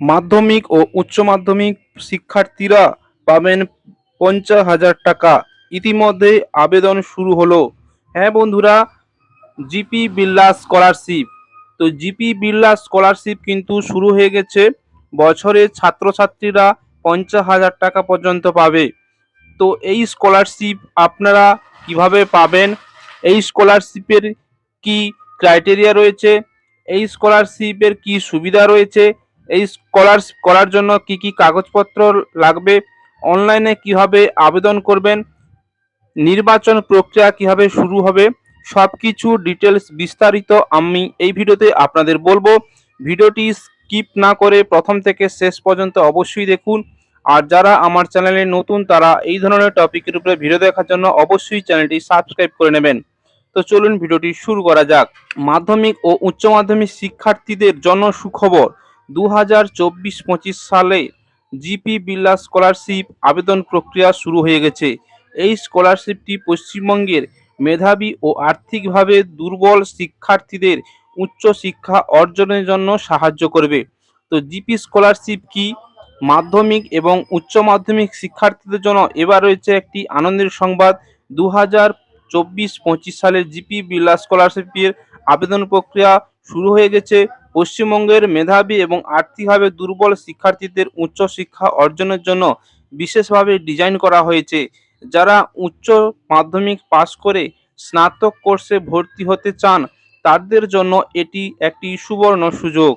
মাধ্যমিক ও উচ্চ মাধ্যমিক শিক্ষার্থীরা পাবেন পঞ্চাশ হাজার টাকা। ইতিমধ্যে আবেদন শুরু হলো। হ্যাঁ বন্ধুরা, জিপি বিড়লা স্কলারশিপ। তো জিপি বিড়লা স্কলারশিপ কিন্তু শুরু হয়ে গেছে। বছরে ছাত্রছাত্রীরা পঞ্চাশ হাজার টাকা পর্যন্ত পাবে। তো এই স্কলারশিপ আপনারা কীভাবে পাবেন? এই স্কলারশিপের কি ক্রাইটেরিয়া রয়েছে? এই স্কলারশিপের কি সুবিধা রয়েছে? এই স্কলারশিপ করার জন্য কি কি কাগজপত্র লাগবে? অনলাইনে কীভাবে আবেদন করবেন? নির্বাচন প্রক্রিয়া কীভাবে শুরু হবে? সব কিছু ডিটেলস বিস্তারিত আমি এই ভিডিওতে আপনাদের বলব। ভিডিওটি স্কিপ না করে প্রথম থেকে শেষ পর্যন্ত অবশ্যই দেখুন। আর যারা আমার চ্যানেলে নতুন, তারা এই ধরনের টপিকের উপরে ভিডিও দেখার জন্য অবশ্যই চ্যানেলটি সাবস্ক্রাইব করে নেবেন। তো চলুন ভিডিওটি শুরু করা যাক। মাধ্যমিক ও উচ্চ মাধ্যমিক শিক্ষার্থীদের জন্য সুখবর। দু হাজার চব্বিশ পঁচিশ সালে জিপি বিড়লা স্কলারশিপ আবেদন প্রক্রিয়া শুরু হয়ে গেছে। এই স্কলারশিপটি পশ্চিমবঙ্গের মেধাবী ও আর্থিকভাবে দুর্বল শিক্ষার্থীদের উচ্চ শিক্ষা অর্জনের জন্য সাহায্য করবে। তো জিপি স্কলারশিপ কি? মাধ্যমিক এবং উচ্চ মাধ্যমিক শিক্ষার্থীদের জন্য এবার রয়েছে একটি আনন্দের সংবাদ। দু হাজার চব্বিশ পঁচিশ সালের জিপি বিড়লা স্কলারশিপের আবেদন প্রক্রিয়া শুরু হয়ে গেছে। পশ্চিমবঙ্গের মেধাবী এবং আর্থিকভাবে দুর্বল শিক্ষার্থীদের উচ্চশিক্ষা অর্জনের জন্য বিশেষভাবে ডিজাইন করা হয়েছে। যারা উচ্চ মাধ্যমিক পাশ করে স্নাতক কোর্সে ভর্তি হতে চান, তাদের জন্য এটি একটি সুবর্ণ সুযোগ।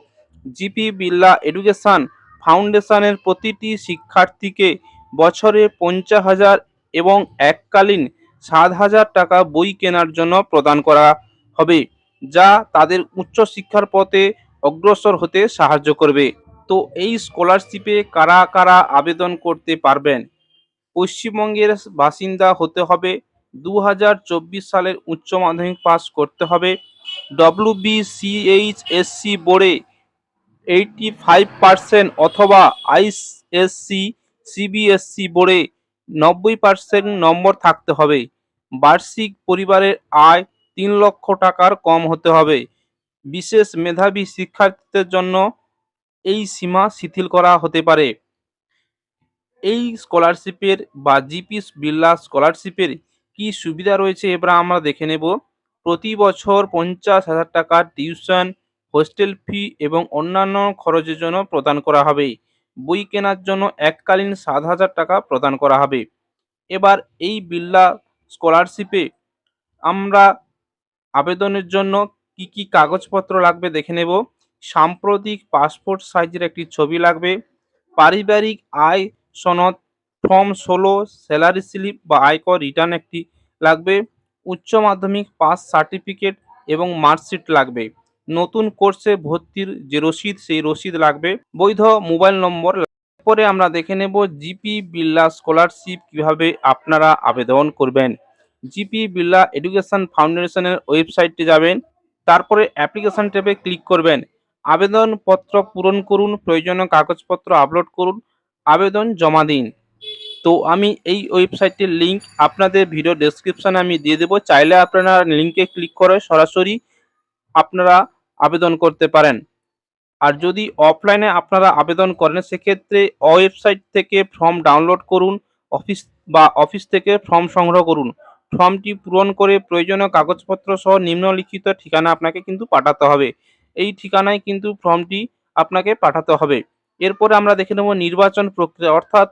জিপি বিল্লা এডুকেশন ফাউন্ডেশনের প্রতিটি শিক্ষার্থীকে বছরে পঞ্চাশ হাজার এবং এককালীন সাত হাজার টাকা বই কেনার জন্য প্রদান করা হবে। যা তাদের উচ্চশিক্ষার পথে অগ্রসর হতে সাহায্য করবে। তো এই স্কলারশিপে কারা কারা আবেদন করতে পারবেন? পশ্চিমবঙ্গের বাসিন্দা হতে হবে দু হাজার চব্বিশ সালের উচ্চ মাধ্যমিক পাস করতে হবে, ডব্লিউ বিসিএইচএসসি বোর্ডে এইটি ফাইভ পার্সেন্ট অথবা আইএসসি সিবিএসসি বোর্ডে নব্বই পার্সেন্ট নম্বর থাকতে হবে। বার্ষিক পরিবারের আয় তিন লক্ষ টাকার কম হতে হবে। বিশেষ মেধাবী শিক্ষার্থীদের জন্য এই সীমা শিথিল করা হতে পারে। এই স্কলারশিপের বা জিপি বিড়লা স্কলারশিপের কি সুবিধা রয়েছে এবার আমরা দেখে নেব। প্রতি বছর পঞ্চাশ হাজার টাকার টিউশন, হোস্টেল ফি এবং অন্যান্য খরচের জন্য প্রদান করা হবে। বই কেনার জন্য এককালীন সাত হাজার টাকা প্রদান করা হবে। এবার এই বিড়লা স্কলারশিপে আমরা আবেদনের জন্য কি কি কাগজপত্র লাগবে দেখে নেব। সাম্প্রতিক পাসপোর্ট সাইজের একটি ছবি লাগবে। পারিবারিক আয় সনদ, ফর্ম ষোলো, স্যালারি স্লিপ বা আয়কর রিটার্ন একটি লাগবে। উচ্চ মাধ্যমিক পাস সার্টিফিকেট এবং মার্কশিট লাগবে। নতুন কোর্সে ভর্তির যে রসিদ, সেই রসিদ লাগবে। বৈধ মোবাইল নম্বর পরে আমরা দেখে নেব জিপি বিড়লা স্কলারশিপ কীভাবে আপনারা আবেদন করবেন। জিপি বিড়লা এডুকেশন ফাউন্ডেশনের ওয়েবসাইটে যাবেন, তারপরে অ্যাপ্লিকেশন ট্যাবে ক্লিক করবেন। আবেদনপত্র পূরণ করুন, প্রয়োজনীয় কাগজপত্র আপলোড করুন, আবেদন জমা দিন। তো আমি এই ওয়েবসাইটের লিঙ্ক আপনাদের ভিডিও ডেসক্রিপশানে আমি দিয়ে দেবো, চাইলে আপনারা লিঙ্কে ক্লিক করে সরাসরি আপনারা আবেদন করতে পারেন। আর যদি অফলাইনে আপনারা আবেদন করেন, সেক্ষেত্রে ওয়েবসাইট থেকে ফর্ম ডাউনলোড করুন, অফিস বা অফিস থেকে ফর্ম সংগ্রহ করুন। ফর্মটি পূরণ করে প্রয়োজনীয় কাগজপত্র সহ নিম্নলিখিত ঠিকানা আপনাকে কিন্তু পাঠাতে হবে। এই ঠিকানায় কিন্তু ফর্মটি আপনাকে পাঠাতে হবে। এরপরে আমরা দেখে নেব নির্বাচন প্রক্রিয়া, অর্থাৎ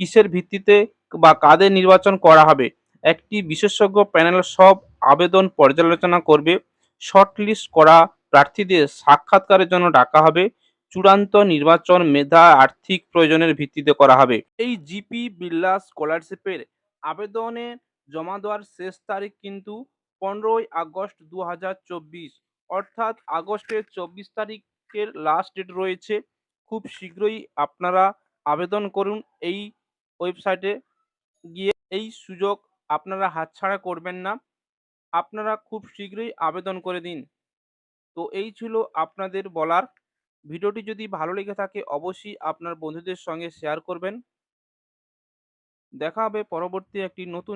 কিসের ভিত্তিতে বা কাদের নির্বাচন করা হবে। একটি বিশেষজ্ঞ প্যানেল সব আবেদন পর্যালোচনা করবে। শর্টলিস্ট করা প্রার্থীদের সাক্ষাৎকারের জন্য ডাকা হবে। চূড়ান্ত নির্বাচন মেধা, আর্থিক প্রয়োজনের ভিত্তিতে করা হবে। এই জিপি বিড়লা স্কলারশিপের আবেদনে জমা দেওয়ার শেষ তারিখ কিন্তু পনেরোই আগস্ট দু হাজার চব্বিশ। অর্থাৎ আগস্টের চব্বিশ তারিখের লাস্ট ডেট রয়েছে। খুব শীঘ্রই আপনারা আবেদন করুন এই ওয়েবসাইটে গিয়ে এই সুযোগ আপনারা হাতছাড়া করবেন না। আপনারা খুব শীঘ্রই আবেদন করে দিন। তো এই ছিল আপনাদের বলার। ভিডিওটি যদি ভালো লেগে থাকে অবশ্যই আপনার বন্ধুদের সঙ্গে শেয়ার করবেন। দেখা হবে পরবর্তী একটি নতুন